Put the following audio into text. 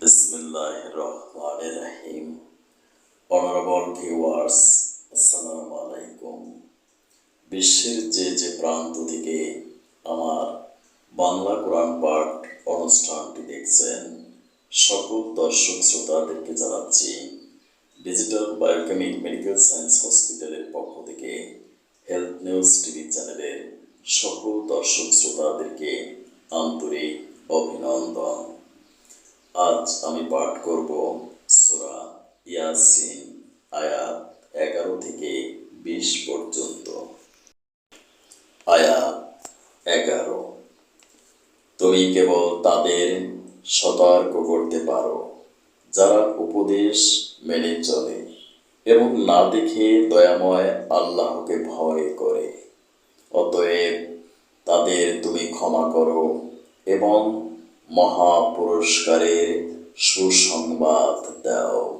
বিসমিল্লাহ রহমান রাহিম আলাইকুম। বিশ্বের যে যে প্রান্ত থেকে আমার বাংলা কোরআন পাঠ অনুষ্ঠানটি দেখছেন, সকল দর্শক শ্রোতাদেরকে জানাচ্ছি, ডিজিটাল বায়োকেমিক মেডিকেল সায়েন্স হসপিটালের পক্ষ থেকে হেলথ নিউজ টিভি চ্যানেলের সকল দর্শক শ্রোতাদেরকে আন্তরিক অভিনন্দন। আজ আমি পাঠ করব সূরা ইয়াসিন, আয়াত এগারো থেকে বিশ পর্যন্ত। আয়াত এগারো। তুমি কেবল তাদের সতর্ক করতে পারো, যারা উপদেশ মেনে চলে এবং না দেখে দয়াময় আল্লাহকে ভয় করে। অতএব তাদের তুমি ক্ষমা করো এবং মহা পুরস্কারের সুসংবাদ দাও।